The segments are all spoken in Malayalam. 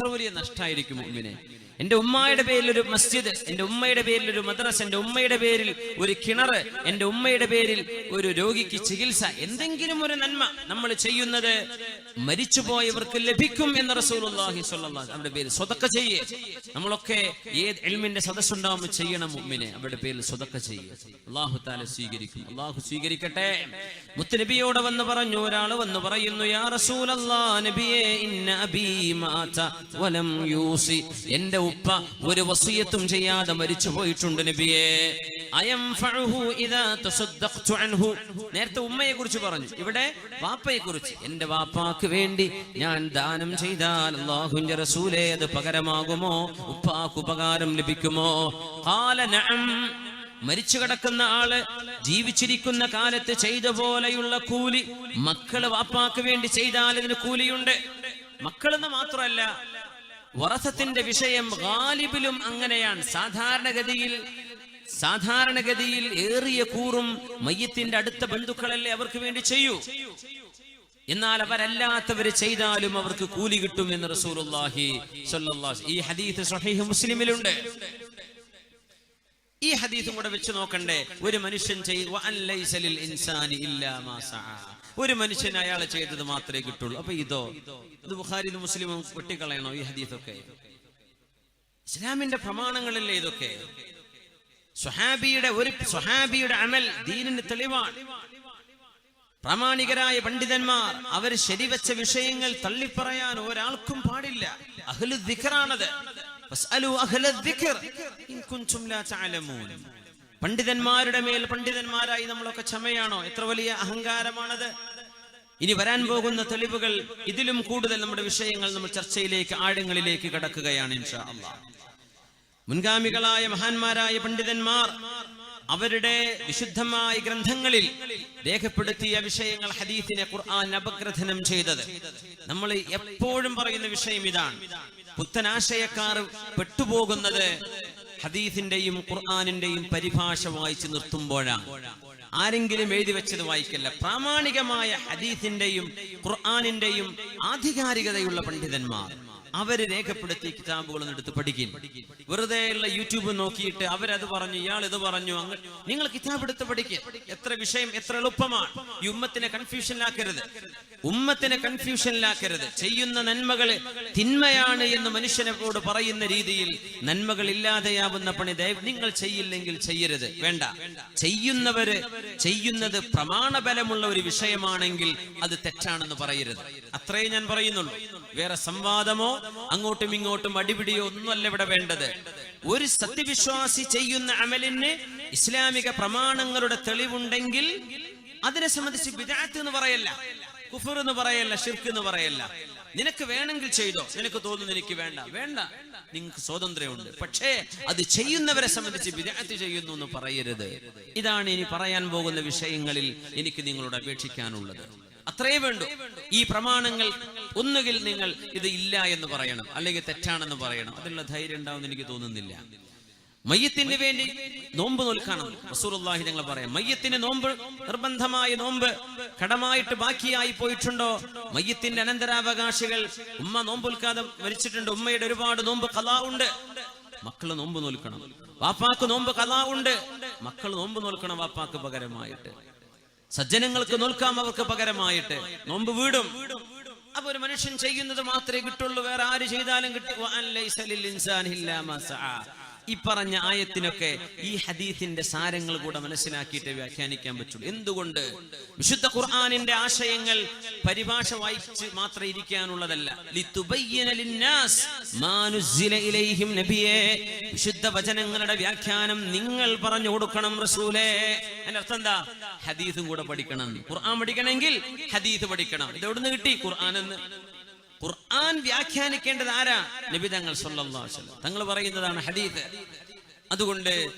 എത്ര വലിയ നഷ്ടമായിരിക്കും മുമ്പിനെ എന്റെ ഉമ്മയുടെ പേരിൽ ഒരു മസ്ജിദ് എന്റെ ഉമ്മയുടെ പേരിൽ ഒരു മദ്രസ് എന്റെ ഉമ്മയുടെ പേരിൽ ഒരു കിണർ എന്റെ ഉമ്മയുടെ പേരിൽ ഒരു രോഗിക്ക് ചികിത്സ. എന്തെങ്കിലും ഒരു നന്മ നമ്മൾ ചെയ്യുന്നത് മരിച്ചുപോയവർക്ക് ലഭിക്കും എന്ന് റസൂലുള്ളാഹി അവരുടെ പേരിൽ സ്വതക്ക ചെയ്യേ. നമ്മളൊക്കെ ഏത് എൽമിന്റെ സദസ്സുണ്ടാവുമ്പോൾ ചെയ്യണം മുമ്പിനെ അവരുടെ പേരിൽ സ്വതക്ക ചെയ്യേ. അള്ളാഹു താല സ്വീകരിക്കും. അള്ളാഹു സ്വീകരിക്കട്ടെ. മുത്തനബിയോട് വന്ന് പറഞ്ഞു ഒരാൾ വന്ന് പറയുന്നു യാ റസൂലല്ലാ ഇന്ന മാത വലം യൂസി. എന്റെ ഉപ്പ ഒരു വസിയത്തും ചെയ്യാതെ മരിച്ചു പോയിട്ടുണ്ട് നബിയേ. നേരത്തെ ഉമ്മയെ കുറിച്ച് പറഞ്ഞു. ഇവിടെ വാപ്പയെ കുറിച്ച് എന്റെ വാപ്പാക്ക് വേണ്ടി ഞാൻ ദാനം ചെയ്താൽ അല്ലാഹുവിന്റെ റസൂലേ അത് പകരമാകുമോ? ഉപ്പാക്ക് ഉപകാരം ലഭിക്കുമോ? നഅം. മരിച്ചു കിടക്കുന്ന ആൾ ജീവിച്ചിരിക്കുന്ന കാലത്ത് ചെയ്ത പോലെയുള്ള കൂലി മക്കൾ വാപ്പാക്ക് വേണ്ടി ചെയ്താൽ ഇതിന് കൂലിയുണ്ട്. മക്കളെന്ന് മാത്രമല്ല വറസത്തിന്റെ വിഷയം ഗാലിബിലും അങ്ങനെയാണ്. സാധാരണഗതിയിൽ സാധാരണഗതിയിൽ ഏറിയ കൂറും മയ്യത്തിന്റെ അടുത്ത ബന്ധുക്കളല്ലേ അവർക്ക് വേണ്ടി ചെയ്യൂ? എന്നാൽ അവരല്ലാത്തവർ ചെയ്താലും അവർക്ക് കൂലി കിട്ടും എന്ന് റസൂലുള്ളാഹി സ്വല്ലല്ലാഹി ഈ ഹദീസ് മുസ്ലിമിലുണ്ട്. ഈ ഹദീസും കൂടെ വെച്ച് നോക്കണ്ടേ. ഒരു മനുഷ്യൻ. ഒരു മനുഷ്യൻ അയാൾ ചെയ്തത് മാത്രമേ കിട്ടുള്ളൂ. അപ്പൊ ഇതോ? ഇത് ബുഖാരി മുസ്ലിമും വെട്ടിക്കളയണോ ഈ ഹദീസൊക്കെ? ഇസ്ലാമിന്റെ പ്രമാണങ്ങളല്ലേ ഇതൊക്കെ? സുഹാബിയുടെ ഒരു സുഹാബിയുടെ അമൽ ദീനിന് തെളിവാണ്. പ്രാമാണികരായ പണ്ഡിതന്മാർ അവർ ശരിവെച്ച വിഷയങ്ങൾ തള്ളിപ്പറയാൻ ഒരാൾക്കും പാടില്ല. അഹ്ലു ദിഖറാണത്. പണ്ഡിതന്മാരുടെ മേൽ പണ്ഡിതന്മാരായി നമ്മളൊക്കെ ക്ഷമയാണോ? എത്ര വലിയ അഹങ്കാരമാണത്? ഇനി വരാൻ പോകുന്ന തെളിവുകൾ ഇതിലും കൂടുതൽ നമ്മുടെ വിഷയങ്ങൾ നമ്മൾ ചർച്ചയിലേക്ക് ആഴങ്ങളിലേക്ക് കടക്കുകയാണ് ഇൻഷാ അള്ളാഹ് മുൻഗാമികളായ മഹാന്മാരായ പണ്ഡിതന്മാർ അവരുടെ വിശുദ്ധമായ ഗ്രന്ഥങ്ങളിൽ രേഖപ്പെടുത്തിയ വിഷയങ്ങൾ ഹദീസിനെ ഖുർആൻ അപഗ്രഥനം ചെയ്തത്. നമ്മൾ എപ്പോഴും പറയുന്ന വിഷയം ഇതാണ്. പുത്തനാശയക്കാർ പെട്ടുപോകുന്നത് ഹദീസിന്റെയും ഖുർആാനിന്റെയും പരിഭാഷ വായിച്ചു നിർത്തുമ്പോഴാണ്. ആരെങ്കിലും എഴുതി വെച്ചത് വായിക്കല്ല. പ്രാമാണികമായ ഹദീസിന്റെയും ഖുർആാനിന്റെയും ആധികാരികതയുള്ള പണ്ഡിതന്മാർ. അവർ രേഖപ്പെടുത്തിയ കിതാബുകളൊന്നും എടുത്ത് പഠിക്കും വെറുതെ ഉള്ള യൂട്യൂബ് നോക്കിയിട്ട് അവരത് പറഞ്ഞു ഇയാൾ ഇത് പറഞ്ഞു അങ്ങനെ നിങ്ങൾ കിതാബ് എടുത്ത് പഠിക്കുക എത്ര വിഷയം എത്ര എളുപ്പമാണ്. ഈ ഉമ്മത്തിനെ കൺഫ്യൂഷനിലാക്കരുത് ഉമ്മത്തിനെ കൺഫ്യൂഷനിലാക്കരുത് ചെയ്യുന്ന നന്മകൾ തിന്മയാണ് എന്ന് മനുഷ്യനോട് പറയുന്ന രീതിയിൽ നന്മകൾ ഇല്ലാതെയാവുന്ന പണി നിങ്ങൾ ചെയ്യില്ലെങ്കിൽ ചെയ്യരുത്. വേണ്ട. ചെയ്യുന്നവര് ചെയ്യുന്നത് പ്രമാണബലമുള്ള ഒരു വിഷയമാണെങ്കിൽ അത് തെറ്റാണെന്ന് പറയരുത്. അത്രേ ഞാൻ പറയുന്നുള്ളൂ. വേറെ സംവാദമോ അങ്ങോട്ടും ഇങ്ങോട്ടും അടിപിടിയോ ഒന്നുമല്ല ഇവിടെ വേണ്ടത്. ഒരു സത്യവിശ്വാസി ചെയ്യുന്ന അമലിന് ഇസ്ലാമിക പ്രമാണങ്ങളുടെ തെളിവുണ്ടെങ്കിൽ അതിനെ സംബന്ധിച്ച് വിദാത്ത് എന്ന് പറയല്ല. കുഫർ എന്ന് പറയല്ല ഷിർക്ക് എന്ന് പറയല്ല. നിനക്ക് വേണമെങ്കിൽ ചെയ്തോ. നിനക്ക് തോന്നുന്നു എനിക്ക് വേണ്ട. വേണ്ട. നിങ്ങൾക്ക് സ്വാതന്ത്ര്യമുണ്ട്. പക്ഷേ അത് ചെയ്യുന്നവരെ സംബന്ധിച്ച് വിദ്യാർത്ഥി ചെയ്യുന്നു എന്ന് പറയരുത്. ഇതാണ് ഇനി പറയാൻ പോകുന്ന വിഷയങ്ങളിൽ എനിക്ക് നിങ്ങളോട് അപേക്ഷിക്കാനുള്ളത്. അത്രേ വേണ്ടു. ഈ പ്രമാണങ്ങൾ ഒന്നുകിൽ നിങ്ങൾ ഇത് ഇല്ല എന്ന് പറയണം അല്ലെങ്കിൽ തെറ്റാണെന്ന് പറയണം. അതിനുള്ള ധൈര്യം ഉണ്ടാവും എനിക്ക് തോന്നുന്നില്ല. മയ്യത്തിന് വേണ്ടി നോമ്പ് നോൽക്കണം. റസൂലുള്ളാഹി ഞങ്ങൾ പറയാം മയ്യത്തിന് നോമ്പ് നിർബന്ധമായ നോമ്പ് കടമായിട്ട് ബാക്കിയായി പോയിട്ടുണ്ടോ? മയ്യത്തിന്റെ അനന്തരാവകാശികൾ ഉമ്മ നോമ്പൊൽക്കാതെ മരിച്ചിട്ടുണ്ട്. ഉമ്മയുടെ ഒരുപാട് നോമ്പ് കലാ ഉണ്ട്. മക്കൾ നോമ്പ് നോൽക്കണം. വാപ്പാക്ക് നോമ്പ് കലാ ഉണ്ട്. മക്കൾ നോമ്പ് നോൽക്കണം വാപ്പാക്ക് പകരമായിട്ട്. സജ്ജനങ്ങൾക്ക് നോൽക്കാം അവർക്ക് പകരമായിട്ട്. നോമ്പ് വീടും. അപ്പൊ ഒരു മനുഷ്യൻ ചെയ്യുന്നത് മാത്രമേ കിട്ടുള്ളൂ. വേറെ ആര് ചെയ്താലും കിട്ടും. ഈ പറഞ്ഞ ആയത്തിനൊക്കെ ഈ ഹദീസിന്റെ സാരങ്ങൾ കൂടെ മനസ്സിലാക്കിയിട്ട് വ്യാഖ്യാനിക്കാൻ പറ്റുള്ളൂ. എന്തുകൊണ്ട്? വിശുദ്ധ ഖുർആാനിന്റെ ആശയങ്ങൾ പരിഭാഷ വായിച്ച് മാത്രം ഇരിക്കാനുള്ളതല്ല. വിശുദ്ധ വചനങ്ങളുടെ വ്യാഖ്യാനം നിങ്ങൾ പറഞ്ഞു കൊടുക്കണം റസൂലേ. അതിന്റെ അർത്ഥം എന്താ? ഹദീസും കൂടെ പഠിക്കണം. ഖുർആൻ പഠിക്കണമെങ്കിൽ ഹദീസ് പഠിക്കണം. ഇത് എവിടുന്ന് കിട്ടി? ഖുർആൻ എന്ന് ഖുർആൻ വ്യാഖ്യാനിക്കേണ്ടത് ആരാ? നബി തങ്ങൾ തങ്ങൾ പറയുന്നതാണ് ഹദീസ്. അതുകൊണ്ട്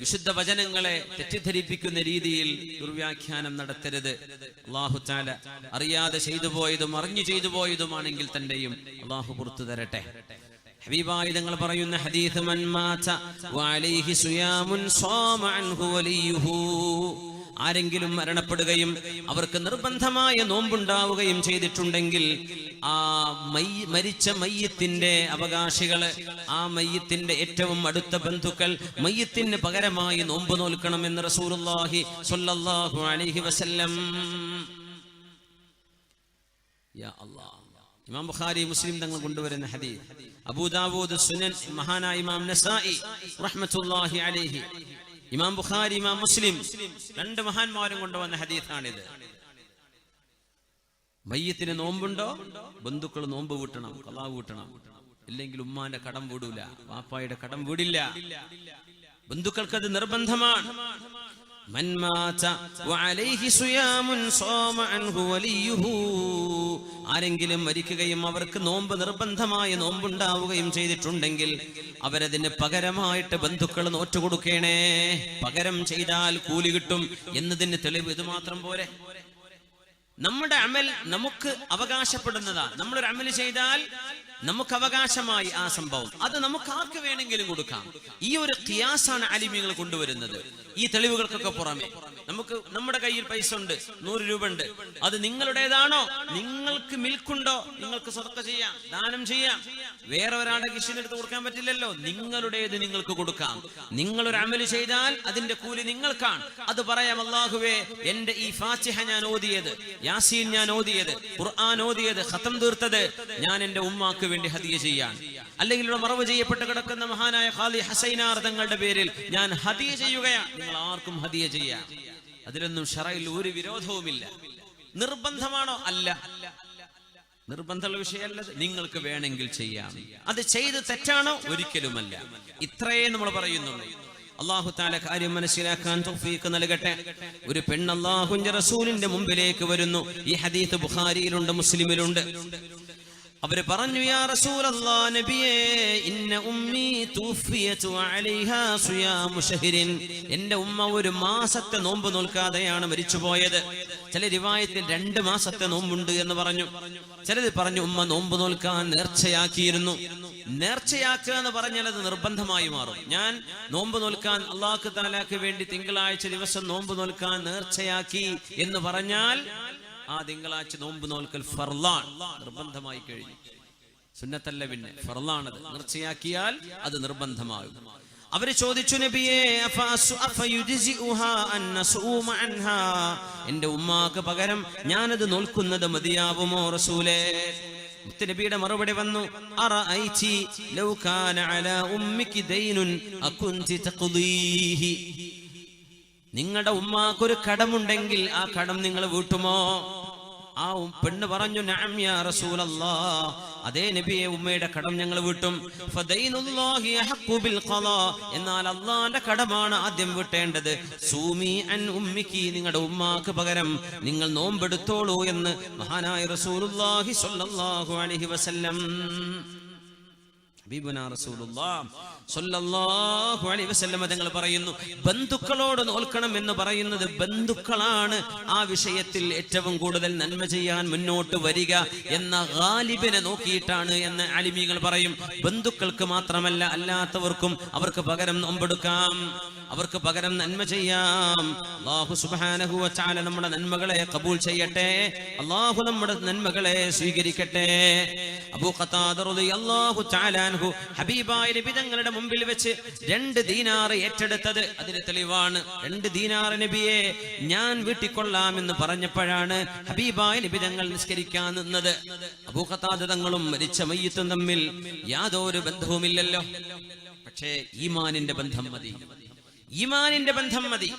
വിശുദ്ധ വചനങ്ങളെ തെറ്റിദ്ധരിപ്പിക്കുന്ന രീതിയിൽ ദുർവ്യാഖ്യാനം നടത്തരുത്. അള്ളാഹു ചാല അറിയാതെ ചെയ്തു പോയതും അറിഞ്ഞു ചെയ്തു പോയതുമാണെങ്കിൽ തന്റെയും അള്ളാഹു പുറത്തു തരട്ടെ. ഹബീബായി തങ്ങൾ പറയുന്ന ഹദീസ് മൻ വഅലൈഹി ആരെങ്കിലും മരണപ്പെടുകയും അവർക്ക് നിർബന്ധമായ നോമ്പുണ്ടാവുകയും ചെയ്തിട്ടുണ്ടെങ്കിൽ ആ മരിച്ച മയ്യത്തിന്റെ അവകാശികൾ ആ മയ്യത്തിന്റെ ഏറ്റവും അടുത്ത ബന്ധുക്കൾ മയ്യത്തിന് പകരമായി നോമ്പ് നോൽക്കണമെന്ന് റസൂലുള്ളാഹി സ്വല്ലല്ലാഹു അലൈഹി വസല്ലം. ഇമാം ബുഖാരി മുസ്ലിം തങ്ങൾ കൊണ്ടുവരുന്ന ഹദീസ്. അബൂദാവൂദ് സുനൻ മഹാനായ ഇമാം നസായി റഹ്മത്തുള്ളാഹി അലൈഹി. ഇമാം ബുഖാരി ഇമാം മുസ്ലിം രണ്ട് മഹാന്മാരും കൊണ്ടുവന്ന ഹദീസാണിത്. മയ്യത്തിന് നോമ്പുണ്ടോ? ബന്ധുക്കൾ നോമ്പ് വീട്ടണം കലാ വീട്ടണം ഇല്ലെങ്കിൽ ഉമ്മാന്റെ കടം വീടൂല വാപ്പായുടെ കടം വീടില്ല. ബന്ധുക്കൾക്ക് അത് നിർബന്ധമാണ്. من مات وعليه صيام صام عنه وليه ആരെങ്കിലും മരിക്കുകയും അവർക്ക് നോമ്പ് നിർബന്ധമായ നോമ്പുണ്ടാവുകയും ചെയ്തിട്ടുണ്ടെങ്കിൽ അവരതിന് പകരമായിട്ട് ബന്ധുക്കൾ നോറ്റുകൊടുക്കണേ പകരം ചെയ്താൽ കൂലി കിട്ടും എന്നതിന് തെളിവ് ഇത് മാത്രം പോരെ നമ്മുടെ അമൽ നമുക്ക് അവകാശപ്പെടുന്നതാ നമ്മളൊരു അമൽ ചെയ്താൽ നമുക്ക് അവകാശമായി ആ സംഭവം. അത് നമുക്ക് ആർക്ക് വേണമെങ്കിലും കൊടുക്കാം. ഈ ഒരു ക്യാസാണ് അലിമിങ്ങൾ കൊണ്ടുവരുന്നത്. ഈ തെളിവുകൾക്കൊക്കെ പുറമെ. നമുക്ക് നമ്മുടെ കയ്യിൽ പൈസ ഉണ്ട്. നൂറ് രൂപ ഉണ്ട്. അത് നിങ്ങളുടേതാണോ? നിങ്ങൾക്ക് മിൽക്കുണ്ടോ? നിങ്ങൾക്ക് സ്വതക്ക ചെയ്യാം. ദാനം ചെയ്യാം. വേറെ ഒരാളുടെ കിഷിനെടുത്ത് കൊടുക്കാൻ പറ്റില്ലല്ലോ. നിങ്ങളുടേത് നിങ്ങൾക്ക് കൊടുക്കാം. നിങ്ങൾ ഒരു അമൽ ചെയ്താൽ അതിന്റെ കൂലി നിങ്ങൾക്കാണ് അത് പറയാം അള്ളാഹുവേ എന്റെ ഈ ഫാത്തിഹ ഞാൻ ഓതിയത് യാസീൻ ഞാൻ ഓതിയത് ഖുർആൻ ഓതിയത് ഖത്തം തീർത്തത് ഞാൻ എന്റെ ഉമ്മാക്ക് വേണ്ടി ഹദിയ ചെയ്യാൻ. അല്ലെങ്കിൽ ഇവിടെ മറവ് ചെയ്യപ്പെട്ട് കിടക്കുന്ന മഹാനായ ഖാലി ഹസൈനാർ തങ്ങളുടെ പേരിൽ ഞാൻ ഹദിയ ചെയ്യുകയാണ്. നിങ്ങൾ ആർക്കും ഹദിയ ചെയ്യാം. അതിലൊന്നും ഷറയിൽ ഒരു വിരോധവുമില്ല. നിർബന്ധമാണോ? അല്ല. നിർബന്ധമുള്ള വിഷയമല്ല നിങ്ങൾക്ക് വേണമെങ്കിൽ ചെയ്യാം. അത് ചെയ്ത് തെറ്റാണോ? ഒരിക്കലുമല്ല. ഇത്രയേ നമ്മൾ പറയുന്നുള്ളൂ. അള്ളാഹു താല കാര്യം മനസ്സിലാക്കാൻ തൗഫീഖ് നൽകട്ടെ. ഒരു പെണ്ണ് അള്ളാഹുന്റെ റസൂലിന്റെ മുമ്പിലേക്ക് വരുന്നു. ഈ ഹദീത്ത് ബുഖാരിയിലുണ്ട് മുസ്ലിമിലുണ്ട്. അവർ പറഞ്ഞു യാ റസൂലല്ലാ നബിയേ ഇന്ന ഉമ്മി തൂഫിയതു അലൈഹാ സിയാമു ശഹ്രിൻ എന്റെ ഉമ്മ ഒരു മാസത്തെ നോമ്പ് നോൽക്കാതെയാണ് മരിച്ചുപോയത്. ചില റിവായത്തിൽ രണ്ട് മാസത്തെ നോമ്പുണ്ട് എന്ന് പറഞ്ഞു. ചിലത് പറഞ്ഞു ഉമ്മ നോമ്പ് നോൽക്കാൻ നേർച്ചയാക്കിയിരുന്നു. നേർച്ചയാക്കുക എന്ന് പറഞ്ഞാൽ അത് നിർബന്ധമായി മാറും. ഞാൻ നോമ്പ് നോൽക്കാൻ അള്ളാഹു താലാക്ക് വേണ്ടി തിങ്കളാഴ്ച ദിവസം നോമ്പ് നോൽക്കാൻ നേർച്ചയാക്കി എന്ന് പറഞ്ഞാൽ ആ തിങ്കളാഴ്ച നോമ്പ് നോൽക്കൽ ഫർലാൻ നിർബന്ധമായി കഴിഞ്ഞു. സുന്നത്തല്ല പിന്നെ ഫർലാണത് നേർച്ചയാക്കിയാൽ അത് നിർബന്ധമാകും. അവർ ചോദിച്ചു നബിയെ? എന്റെ ഉമ്മാക്ക് പകരം ഞാനത് നോൽക്കുന്നത് മതിയാവുമോ റസൂലേ? നബിയുടെ മറുപടി വന്നു നിങ്ങളുടെ ഉമ്മാക്കൊരു കടമുണ്ടെങ്കിൽ ആ കടം നിങ്ങൾ വീട്ടുമോ? ആ പെണ്ണ് പറഞ്ഞു അതേ നബിയെ ഉമ്മയുടെ കടം ഞങ്ങൾ വീട്ടും. എന്നാൽ അള്ളാന്റെ കടമാണ് ആദ്യം വിട്ടേണ്ടത്. സൂമി അൻ ഉമ്മിക്ക് നിങ്ങളുടെ ഉമ്മാക്ക് പകരം നിങ്ങൾ നോമ്പെടുത്തോളൂ എന്ന് മഹാനായ റസൂലുല്ലാഹി സ്വല്ലല്ലാഹു അലൈഹി വസല്ലം തങ്ങൾ പറയുന്നു ബന്ധുക്കളോട് നോൽക്കണം എന്ന് പറയുന്നത് ബന്ധുക്കളാണ്. ആ വിഷയത്തിൽ ഏറ്റവും കൂടുതൽ നന്മ ചെയ്യാൻ മുന്നോട്ട് വരിക എന്ന ഗാലിബിനെ നോക്കിയിട്ടാണ് എന്ന് അലിമികൾ പറയും. ബന്ധുക്കൾക്ക് മാത്രമല്ല അല്ലാത്തവർക്കും അവർക്ക് പകരം നോമ്പെടുക്കാം. അവർക്ക് പകരം നന്മ ചെയ്യാം. അള്ളാഹു സുബ്ഹാനഹു വച്ചാല നമ്മുടെ നന്മകളെ കബൂൽ ചെയ്യട്ടെ. അള്ളാഹു നമ്മുടെ നന്മകളെ സ്വീകരിക്കട്ടെ. അബു ഖത്താദ അള്ളാഹു തആല അൻഹു ഹബീബായ നബി തങ്ങളുടെ മുമ്പിൽ വെച്ച് രണ്ട് ദീനാർ ഏറ്റെടുത്തത്. അതിന് തെളിവാണ് രണ്ട് ദീനാർ നബിയെ ഞാൻ വീട്ടിക്കൊള്ളാം എന്ന് പറഞ്ഞപ്പോഴാണ് ഹബീബായ നബി തങ്ങൾ നിസ്കരിക്കാൻ നിന്നത്. അബൂ ഖത്താദ തങ്ങളും മരിച്ച മയ്യത്തും തമ്മിൽ യാതൊരു ബന്ധവുമില്ലല്ലോ. പക്ഷേ ഈമാനിന്റെ ബന്ധം മതി. ഈമാനിന്റെ ബന്ധം മതി.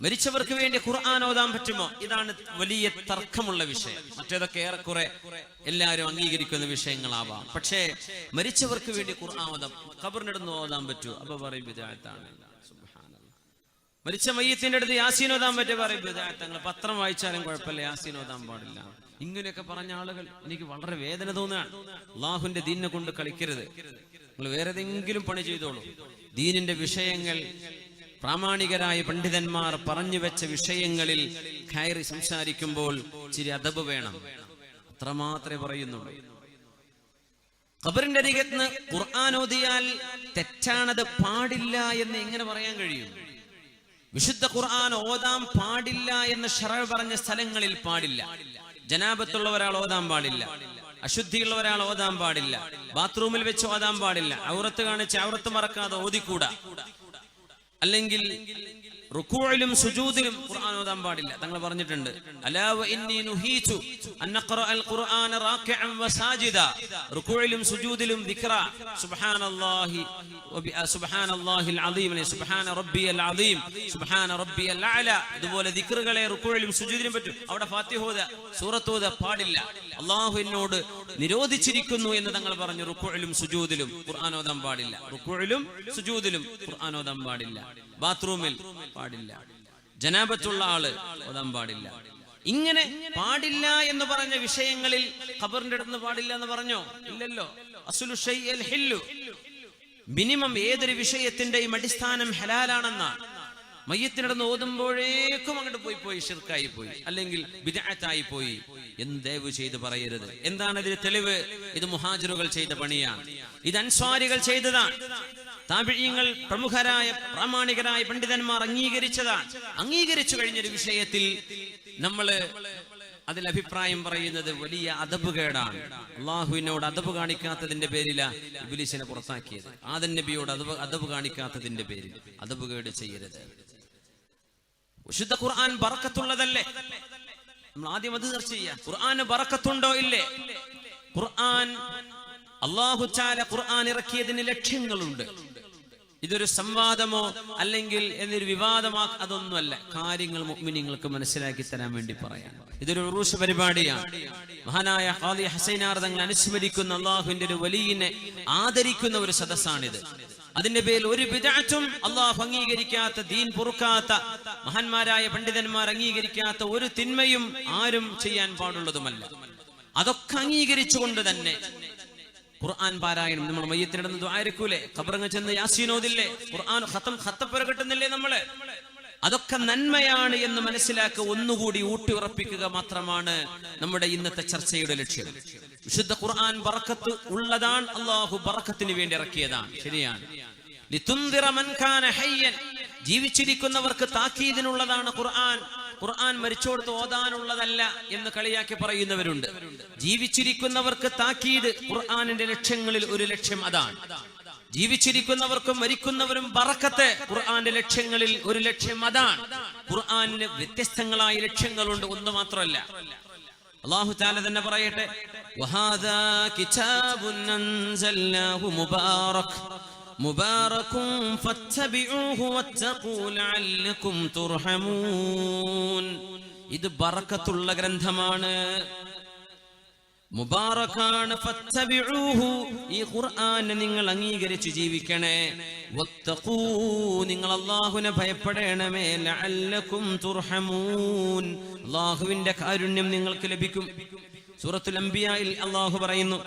മരിച്ചവർക്ക് വേണ്ടി ഖുർആൻ ഓതാൻ പറ്റുമോ? ഇതാണ് വലിയ തർക്കമുള്ള വിഷയം. മറ്റേതൊക്കെ ഏറെക്കുറെ എല്ലാവരും അംഗീകരിക്കുന്ന വിഷയങ്ങളാവാം. പക്ഷേ മരിച്ചവർക്ക് വേണ്ടി ഖുർആൻ ഓതാം ഖബറിനിടുന്ന് ഓതാൻ പറ്റുമോ അപ്പൊ പറയും വിദായത്താണ് മരിച്ച മയ്യത്തിന്റെ അടുത്ത് യാസീൻ ഓതാൻ പറ്റുമോ പറയും വിദായത്തങ്ങൾ പത്രം വായിച്ചാലും കുഴപ്പമില്ല യാസീൻ ഓതാൻ പാടില്ല. ഇങ്ങനെയൊക്കെ പറഞ്ഞ ആളുകൾ എനിക്ക് വളരെ വേദന തോന്നുകയാണ്. അള്ളാഹുന്റെ ദീനിനെ കൊണ്ട് കളിക്കരുത്. നിങ്ങൾ വേറെ ഏതെങ്കിലും പണി ചെയ്തോളൂ. ദീനിന്റെ വിഷയങ്ങൾ പ്രാമാണികരായ പണ്ഡിതന്മാർ പറഞ്ഞു വെച്ച വിഷയങ്ങളിൽ കയറി സംസാരിക്കുമ്പോൾ ചിരി അതബ് വേണം. അത്രമാത്രമേ പറയുന്നുള്ളൂ. ഖബറിന്റെ അരികത്ത് ഖുർആൻ ഓതിയാൽ തെറ്റാണത് പാടില്ല എന്ന് എങ്ങനെ പറയാൻ കഴിയും? വിശുദ്ധ ഖുർആൻ ഓതാൻ പാടില്ല എന്ന് ഷറ പറഞ്ഞ സ്ഥലങ്ങളിൽ പാടില്ല. ജനാപത്തുള്ള ഒരാൾ ഓതാൻ പാടില്ല. അശുദ്ധിയുള്ള ഒരാൾ ഓതാൻ പാടില്ല. ബാത്റൂമിൽ വെച്ച് ഓതാൻ പാടില്ല. ഔറത്ത് കാണിച്ച് ഔറത്ത് മറക്കാതെ ഓതിക്കൂടാ. അല്ലെങ്കിൽ റുക്കൂഴിലും സുജൂദിലും ഖുർആൻ ഓതാൻ പാടില്ല. തങ്ങൾ പറഞ്ഞിട്ടുണ്ട് റുക്കൂഴിലും സുജൂദിലും ദിക്റ സുബ്ഹാനല്ലാഹി സുബ്ഹാനല്ലാഹിൽ അദീം സുബ്ഹാന റബ്ബിയൽ അദീം സുബ്ഹാന റബ്ബിയൽ അഅല ഇതുപോലെ ദിക്റുകളെ റുക്കൂഴിലും സുജൂദിലും പറ്റും. അവിടെ ഫാത്തിഹ ഓത സൂറത്ത് ഓത പാടില്ല. അള്ളാഹു എന്നോട് നിരോധിച്ചിരിക്കുന്നു എന്ന് തങ്ങൾ പറഞ്ഞു റുക്കൂഴിലും സുജൂദിലും ഖുർആൻ ഓതാൻ പാടില്ല. റുക്കൂഴിലും സുജൂദിലും ഖുർആൻ ഓതാൻ പാടില്ല. ബാത്റൂമിൽ പാടില്ല. ജനാപത്തുള്ള ആൾ ഓതാൻ പാടില്ല. ഇങ്ങനെ പാടില്ല എന്ന് പറഞ്ഞ വിഷയങ്ങളിൽ ഖബറിന്റെ അടുത്ത് പാടില്ല എന്ന് പറഞ്ഞോ? ഇല്ലല്ലോ. ഹില്ലു. മിനിമം ഏതൊരു വിഷയത്തിന്റെയും അടിസ്ഥാനം ഹലാലാണെന്നാണ് മയ്യത്തിനടന്ന് ഓതുമ്പോഴേക്കും അങ്ങോട്ട് പോയി പോയി ഷിർക്കായി പോയി. അല്ലെങ്കിൽ വിദഗ്ധായി പോയി. എന്ന് ദയവ് ചെയ്ത് പറയരുത്. എന്താണ് ഇതിന് തെളിവ്? ഇത് മുഹാജിറുകൾ ചെയ്ത പണിയാണ്. ഇത് അൻസ്വാരികൾ ചെയ്തതാണ്. താപിഴയങ്ങൾ പ്രമുഖരായ പ്രാമാണികരായ പണ്ഡിതന്മാർ അംഗീകരിച്ചതാണ്. അംഗീകരിച്ചു കഴിഞ്ഞൊരു വിഷയത്തിൽ നമ്മൾ അതിൽ അഭിപ്രായം പറയുന്നത് വലിയ അതപുകേടാണ്. അള്ളാഹുവിനോട് അതബ് കാണിക്കാത്തതിന്റെ പേരില ഇബിലിസിനെ പുറത്താക്കിയത്. ആദൻ നബിയോട് അതബ് അതബ് കാണിക്കാത്തതിന്റെ പേരിൽ അതപുകേട് ചെയ്യരുത്. വിശുദ്ധ ഖുർആൻ ബറക്കത്തുള്ളതല്ലേ? നമ്മൾ ആദ്യം അത് ചർച്ച ചെയ്യാം. ഖുർആന് ബറക്കത്തുണ്ടോ ഇല്ലേ? ഖുർആൻ അള്ളാഹു ചാല ഖുർആൻ ഇറക്കിയതിന് ലക്ഷ്യങ്ങളുണ്ട്. ഇതൊരു സംവാദമോ അല്ലെങ്കിൽ എന്നൊരു വിവാദമാ അതൊന്നുമല്ല. കാര്യങ്ങൾ മുഗ്മിനിങ്ങൾക്ക് മനസ്സിലാക്കി തരാൻ വേണ്ടി പറയാൻ ഇതൊരു ഉറൂഷ പരിപാടിയാണ്. മഹാനായ ഹാദി ഹസൈനാർ തങ്ങൾ അനുസ്മരിക്കുന്ന അള്ളാഹുവിന്റെ ഒരു വലിയനെ ആദരിക്കുന്ന ഒരു സദസ്സാണിത്. അതിന്റെ പേരിൽ ഒരു വിദാറ്റും അള്ളാഹു അംഗീകരിക്കാത്ത ദീൻ പൊറുക്കാത്ത മഹാന്മാരായ പണ്ഡിതന്മാർ അംഗീകരിക്കാത്ത ഒരു തിന്മയും ആരും ചെയ്യാൻ പാടുള്ളതുമല്ല. അതൊക്കെ അംഗീകരിച്ചുകൊണ്ട് തന്നെ ഖുർആൻ പാരായണം നമ്മൾ മയ്യത്തിനിടന്ന് ദ്വാരക്കൂലേ ഖബറങ്ങ് ചെന്ന് യാസീനോദില്ലേ? ഖുർആൻ ഖത്തം ഖത്തപ്പുര കിട്ടുന്നില്ലേ നമ്മൾ? അതൊക്കെ നന്മയാണ് എന്ന് മനസ്സിലാക്കുക ഒന്നുകൂടി ഊട്ടി ഉറപ്പിക്കുക മാത്രമാണ് നമ്മുടെ ഇന്നത്തെ ചർച്ചയുടെ ലക്ഷ്യം. വിശുദ്ധ ഖുർആൻ ബറക്കത്ത് ഉള്ളതാണ്. അള്ളാഹു ബറക്കത്തിന് വേണ്ടി ഇറക്കിയതാണ്. ശരിയാണ്. ജീവിച്ചിരിക്കുന്നവർക്ക് താക്കീതിനുള്ളതാണ് ഖുർആൻ. ഖുർആൻ മരിച്ചോടത്ത് ഓതാനുള്ളതല്ല എന്ന് കളിയാക്കി പറയുന്നവരുണ്ട്. ജീവിച്ചിരിക്കുന്നവർക്ക് താക്കീത് ഖുർആാനിന്റെ ലക്ഷ്യങ്ങളിൽ ഒരു ലക്ഷ്യം അതാണ്. ജീവിച്ചിരിക്കുന്നവർക്കും മരിക്കുന്നവരും പറക്കത്തെ ഖുർആന്റെ ലക്ഷ്യങ്ങളിൽ ഒരു ലക്ഷ്യം അതാണ്. ഖുർആാനിന് വ്യത്യസ്തങ്ങളായ ലക്ഷ്യങ്ങളുണ്ട് ഒന്ന് മാത്രമല്ല. അള്ളാഹു തന്നെ പറയട്ടെ തുർഹമൂൻ. ഇത് ബറക്കത്തുള്ള ഗ്രന്ഥമാണ്. മുബാറക്കാണ് ഈ ഖുർആനെ നിങ്ങൾ അംഗീകരിച്ച് ജീവിക്കണേ. വത്തഖൂ നിങ്ങൾ അല്ലാഹുവിനെ ഭയപ്പെടണമേ. ലഅല്ലകും തുർഹമൂൻ. അള്ളാഹുവിന്റെ കാരുണ്യം നിങ്ങൾക്ക് ലഭിക്കും. സൂറത്തുൽ അംബിയായിൽ അള്ളാഹു പറയുന്നു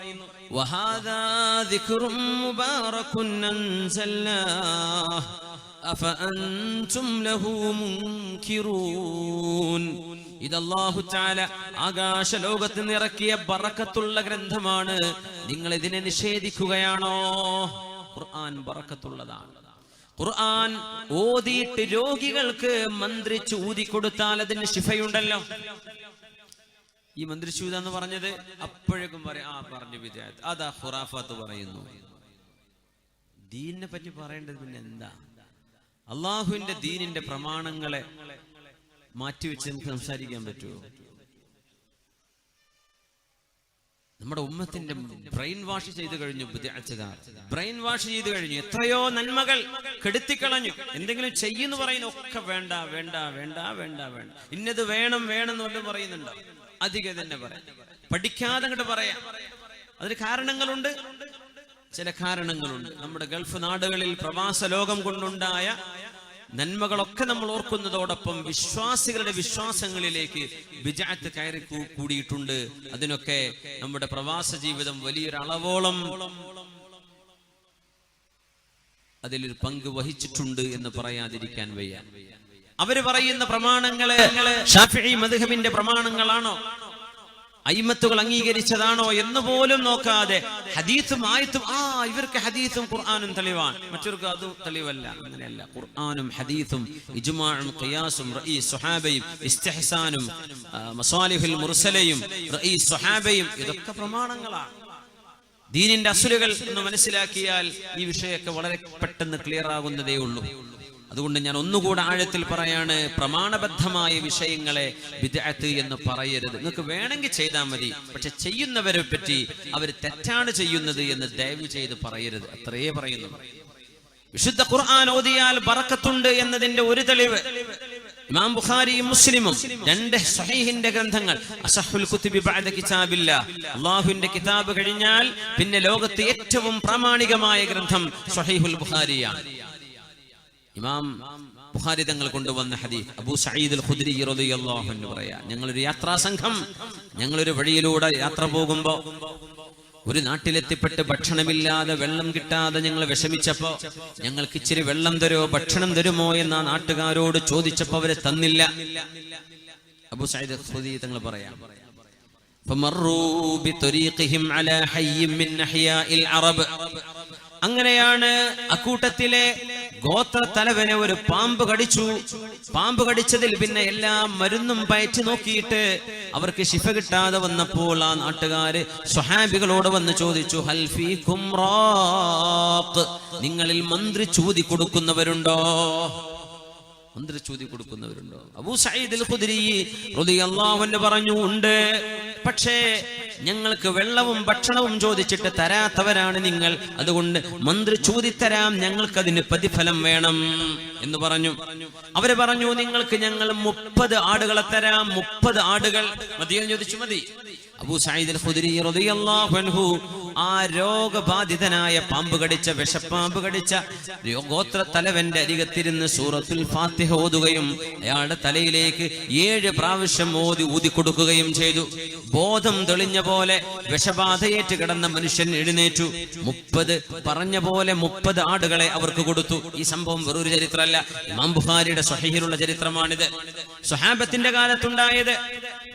വഹാദാ ചാല ആകാശ ലോകത്ത് നിറക്കിയ ബറക്കത്തുള്ള ഗ്രന്ഥമാണ്. നിങ്ങൾ ഇതിനെ നിഷേധിക്കുകയാണോ? ഖുർആൻ ബറക്കത്തുള്ളതാണ്. ഖുർആൻ ഓതിയിട്ട് രോഗികൾക്ക് മന്ത്രിച്ച് ഊതി കൊടുത്താൽ അതിന് ശിഫയുണ്ടല്ലോ. ഈ മന്ത്രിശൂത എന്ന് പറഞ്ഞത് അപ്പോഴേക്കും പറയാം ആ പറഞ്ഞു വിദ്യാർത്ഥി അതാ ഖുറാഫത്ത് പറയുന്നു. ദീനിനെ പറ്റി പറയേണ്ടത് പിന്നെ എന്താ? അള്ളാഹുവിന്റെ ദീനിന്റെ പ്രമാണങ്ങളെ മാറ്റിവെച്ച് നമുക്ക് സംസാരിക്കാൻ പറ്റുമോ? നമ്മുടെ ഉമ്മത്തിന്റെ ബ്രെയിൻ വാഷ് ചെയ്ത് കഴിഞ്ഞു ബ്രെയിൻ വാഷ് ചെയ്ത് കഴിഞ്ഞു. എത്രയോ നന്മകൾ കെടുത്തിക്കളഞ്ഞു. എന്തെങ്കിലും ചെയ്യുന്നു പറയുന്ന ഒക്കെ വേണ്ട വേണ്ട വേണ്ട വേണ്ട വേണ്ട. ഇന്നത് വേണം വേണം എന്ന് പറയുന്നുണ്ടോ? അധികം തന്നെ പറയാം. പഠിക്കാതെ അങ്ങോട്ട് പറയാം. അതിന് കാരണങ്ങളുണ്ട്. ചില കാരണങ്ങളുണ്ട്. നമ്മുടെ ഗൾഫ് നാടുകളിൽ പ്രവാസ ലോകം കൊണ്ടുണ്ടായ നന്മകളൊക്കെ നമ്മൾ ഓർക്കുന്നതോടൊപ്പം വിശ്വാസികളുടെ വിശ്വാസങ്ങളിലേക്ക് വിജാത്ത് കയറി കൂടിയിട്ടുണ്ട്. അതിനൊക്കെ നമ്മുടെ പ്രവാസ ജീവിതം വലിയൊരു അളവോളം അതിലൊരു പങ്ക് വഹിച്ചിട്ടുണ്ട് എന്ന് പറയാതിരിക്കാൻ വയ്യ. അവർ പറയുന്ന പ്രമാണങ്ങൾ ഷാഫി മദ്ഹബിന്റെ പ്രമാണങ്ങളാണോ? അയിമത്തുകൾ അംഗീകരിച്ചതാണോ എന്ന് പോലും നോക്കാതെ ഹദീസും ആയത്തും ആ ഇവർക്ക് ഹദീസും ഖുർആാനും തെളിവാണ്. മറ്റവർക്ക് അത് തെളിവല്ല അങ്ങനെയല്ല. ഖുർആാനും ഹദീസും ഇജുമാനും ഖിയാസും റഈ സുഹാബയും ഇസ്തിഹ്സാനും മസാലിഹുൽ മുർസലയും റഈ സുഹാബയും ഇതൊക്കെ പ്രമാണങ്ങളാണ്. ദീനിന്റെ അസുലുകൾ എന്ന് മനസ്സിലാക്കിയാൽ ഈ വിഷയമൊക്കെ വളരെ പെട്ടെന്ന് ക്ലിയർ ആകുന്നതേ ഉള്ളൂ. അതുകൊണ്ട് ഞാൻ ഒന്നുകൂടെ ആഴത്തിൽ പറയാണ് പ്രമാണബദ്ധമായ വിഷയങ്ങളെ വിദഗ്ധ എന്ന് പറയരുത്. നിങ്ങൾക്ക് വേണമെങ്കിൽ ചെയ്താൽ മതി പക്ഷെ ചെയ്യുന്നവരെ പറ്റി അവർ തെറ്റാണ് ചെയ്യുന്നത് എന്ന് ദയവ് ചെയ്ത് പറയരുത്. അത്രയേ പറയുന്നു. വിശുദ്ധ ഖുർആൻ ഓതിയാൽ ബറക്കത്തുണ്ട് എന്നതിന്റെ ഒരു തെളിവ്. ഇമാം ബുഖാരിയും മുസ്ലിമും രണ്ട് സഹീഹിന്റെ ഗ്രന്ഥങ്ങൾ അസഹുൽ കുത്തുബി ബഅദ കിതാബില്ല. അല്ലാഹുവിന്റെ കിതാബ് കഴിഞ്ഞാൽ പിന്നെ ലോകത്തെ ഏറ്റവും പ്രാമാണികമായ ഗ്രന്ഥം സഹീഹുൽ ബുഖാരിയാണ്. ഇമാം ബുഖാരി തങ്ങൾ കൊണ്ടുവന്ന ഹദീസ്. അബൂ സയ്യിദ് ഖുദ്രി റളിയല്ലാഹു അൻഹു പറയാ ഞങ്ങളൊരു യാത്രാ സംഘം ഞങ്ങളൊരു വഴിയിലൂടെ യാത്ര പോകുമ്പോൾ ഒരു നാട്ടിലെത്തിപ്പെട്ട് ഭക്ഷണമില്ലാതെ വെള്ളം കിട്ടാതെ ഞങ്ങൾ വിഷമിച്ചപ്പോ ഞങ്ങൾക്ക് ഇച്ചിരി വെള്ളം തരുമോ ഭക്ഷണം തരുമോ എന്ന് ആ നാട്ടുകാരോട് ചോദിച്ചപ്പോ അവരെ തന്നില്ല. അബു സൈദ് തങ്ങൾ പറയാ അങ്ങനെയാണ് അക്കൂട്ടത്തിലെ ഗോത്ര തലവനെ ഒരു പാമ്പ് കടിച്ചു. പാമ്പ് കടിച്ചതിൽ പിന്നെ എല്ലാ മരുന്നും പയറ്റി നോക്കിയിട്ട് അവർക്ക് ശിഫ കിട്ടാതെ വന്നപ്പോൾ ആ നാട്ടുകാര് സ്വഹാബികളോട് വന്ന് ചോദിച്ചു ഹൽഫി കുംറാഖ് നിങ്ങളിൽ മന്ത്രി ചൂതി കൊടുക്കുന്നവരുണ്ടോ? മന്ത്രി ചൂതി കൊടുക്കുന്നവരുണ്ടോ? അബൂ സഈദ് അൽ ഖുദരി റളിയല്ലാഹു അൻഹു പറഞ്ഞു ഉണ്ട്. പക്ഷേ ഞങ്ങൾക്ക് വെള്ളവും ഭക്ഷണവും ചോദിച്ചിട്ട് തരാത്തവരാണ് നിങ്ങൾ. അതുകൊണ്ട് മന്ത്രി ചോദിത്തരാം ഞങ്ങൾക്ക് അതിന് പ്രതിഫലം വേണം എന്ന് പറഞ്ഞു. അവർ പറഞ്ഞു നിങ്ങൾക്ക് ഞങ്ങൾ മുപ്പത് ആടുകളെ തരാം മുപ്പത് ആടുകൾ. മതിയെന്ന് ചോദിച്ചു മതി. അബൂ ഖുദ്രി റളിയല്ലാഹു അൻഹു ആ രോഗബാധിതനായ പാമ്പ് കടിച്ച വിഷപ്പാമ്പ് കടിച്ച ഗോത്ര തലവന്റെ അരികത്തിരുന്ന് സൂറത്തുൽ ഫാത്തിഹ ഓതുകയും അയാളുടെ തലയിലേക്ക് ഏഴ് പ്രാവശ്യം ഓതി ഊതി കൊടുക്കുകയും ചെയ്തു. ബോധം തെളിഞ്ഞ പോലെ വിഷബാധയേറ്റ് കിടന്ന മനുഷ്യൻ എഴുന്നേറ്റു. മുപ്പത് പറഞ്ഞ പോലെ മുപ്പത് ആടുകളെ അവർക്ക് കൊടുത്തു. ഈ സംഭവം വെറൊരു ചരിത്രമല്ല. ഇമാം ബുഖാരിയുടെ സ്വഹീലുള്ള ചരിത്രമാണിത്. സ്വഹാബത്തിന്റെ കാലത്തുണ്ടായത്.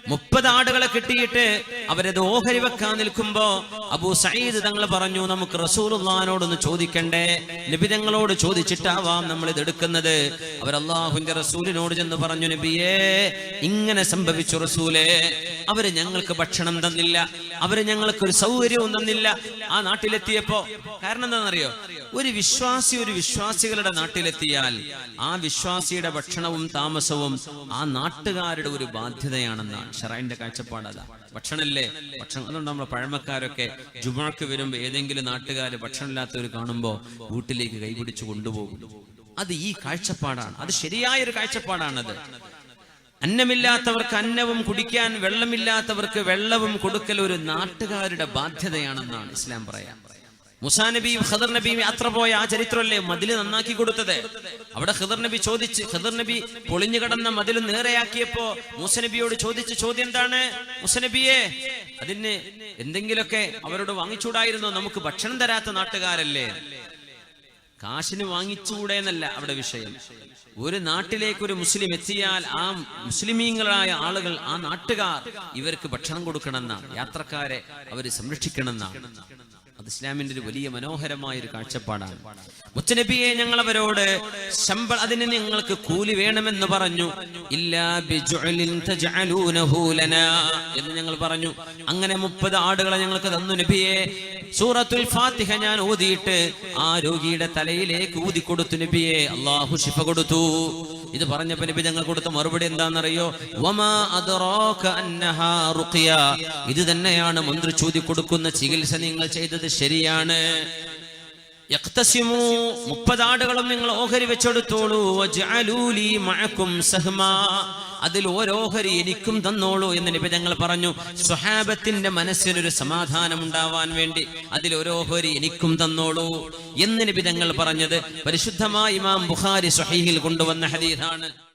മുപ്പത് ആടുകളെ കിട്ടിയിട്ട് അവരത് ഓഹരി വെക്കാൻ നിൽക്കുമ്പോ അബൂ സയ്യിദ് തങ്ങൾ പറഞ്ഞു നമുക്ക് റസൂലുള്ളഹാനോടൊന്ന് ചോദിക്കണ്ടേ? നബി തങ്ങളോട് ചോദിച്ചിട്ടാവാം നമ്മൾ ഇത് എടുക്കുന്നത്. അവർ റസൂലിനോട് ചെന്ന് പറഞ്ഞു നബിയേ ഇങ്ങനെ സംഭവിച്ചു റസൂലേ അവർ ഞങ്ങൾക്ക് ഭക്ഷണം തന്നില്ല അവർ ഞങ്ങൾക്ക് ഒരു സൗകര്യവും തന്നില്ല. ആ നാട്ടിലെത്തിയപ്പോ കാരണം എന്താണെന്നറിയോ? ഒരു വിശ്വാസി ഒരു വിശ്വാസികളുടെ നാട്ടിലെത്തിയാൽ ആ വിശ്വാസിയുടെ ഭക്ഷണവും താമസവും ആ നാട്ടുകാരുടെ ഒരു ബാധ്യതയാണെന്നാണ്. ഷറൈന്റെ കാഴ്ചപ്പാടതാ. ഭക്ഷണല്ലേ? ഭക്ഷണം. അതുകൊണ്ട് നമ്മളെ പഴമക്കാരൊക്കെ ജുമാക്ക് വരുമ്പോ ഏതെങ്കിലും നാട്ടുകാർ ഭക്ഷണമില്ലാത്തവർ കാണുമ്പോ വീട്ടിലേക്ക് കൈപിടിച്ച് കൊണ്ടുപോകും. അത് ഈ കാഴ്ചപ്പാടാണ്. അത് ശരിയായ ഒരു കാഴ്ചപ്പാടാണത്. അന്നമില്ലാത്തവർക്ക് അന്നവും കുടിക്കാൻ വെള്ളമില്ലാത്തവർക്ക് വെള്ളവും കൊടുക്കൽ ഒരു നാട്ടുകാരുടെ ബാധ്യതയാണെന്നാണ് ഇസ്ലാം പറയാം. മുസാ നബിയും ഖദർ നബിയും യാത്ര പോയ ആ ചരിത്രമല്ലേ മതിൽ നന്നാക്കി കൊടുത്തത്? അവിടെ ഖദർ നബി ചോദിച്ച് ഖദർ നബി പൊളിഞ്ഞു കിടന്ന മതിൽ നേരെയാക്കിയപ്പോ മൂസ നബിയോട് ചോദിച്ച ചോദ്യം എന്താണ്? മുസനബിയെ അതിന് എന്തെങ്കിലുമൊക്കെ അവരോട് വാങ്ങിച്ചൂടായിരുന്നോ? നമുക്ക് ഭക്ഷണം തരാത്ത നാട്ടുകാരല്ലേ? കാശിന് വാങ്ങിച്ചുകൂടെ എന്നല്ല അവിടെ വിഷയം. ഒരു നാട്ടിലേക്ക് ഒരു മുസ്ലിം എത്തിയാൽ ആ മുസ്ലിമീങ്ങളായ ആളുകൾ ആ നാട്ടുകാർ ഇവർക്ക് ഭക്ഷണം കൊടുക്കണമെന്നാണ്. യാത്രക്കാരെ അവർ സംരക്ഷിക്കണമെന്നാണ്. അത് ഇസ്ലാമിന്റെ ഒരു വലിയ മനോഹരമായ ഒരു കാഴ്ചപ്പാടാണ്. മുത്തനബിയെ ഞങ്ങൾ അവരോട് ശമ്പള അതിന് നിങ്ങൾക്ക് കൂലി വേണമെന്ന് പറഞ്ഞു. എന്ന് ഞങ്ങൾ പറഞ്ഞു. അങ്ങനെ മുപ്പത് ആടുകളെ ഞങ്ങൾക്ക് തന്നു നബിയെ. സൂറത്തുൽ ഫാത്തിഹ ഞാൻ ഊതിയിട്ട് ആ രോഗിയുടെ തലയിലേക്ക് ഊതി കൊടുത്തു നബിയെ അള്ളാഹു ശിഫ കൊടുത്തു. ഇത് പറഞ്ഞപ്പോ നബി ഞങ്ങൾ കൊടുത്ത മറുപടി എന്താണെന്നറിയോ? ഇത് തന്നെയാണ് മന്ത്രി ചൂതി കൊടുക്കുന്ന ചികിത്സ നിങ്ങൾ ചെയ്തത് ശരിയാണ്. മുപ്പതാടുകളും നിങ്ങൾ ഓഹരി വെച്ചെടുത്തോളൂ. അതിൽ ഓരോഹരി എനിക്കും തന്നോളൂ എന്ന് നബി ഞങ്ങൾ പറഞ്ഞു. സ്വഹാബത്തിന്റെ മനസ്സിനൊരു സമാധാനം ഉണ്ടാവാൻ വേണ്ടി അതിൽ ഓരോഹരി എനിക്കും തന്നോളൂ എന്ന് നബി ഞങ്ങൾ പറഞ്ഞത്. പരിശുദ്ധമായ ഇമാം ബുഖാരി സ്വഹീഹിൽ കൊണ്ടുവന്ന ഹദീസാണ്.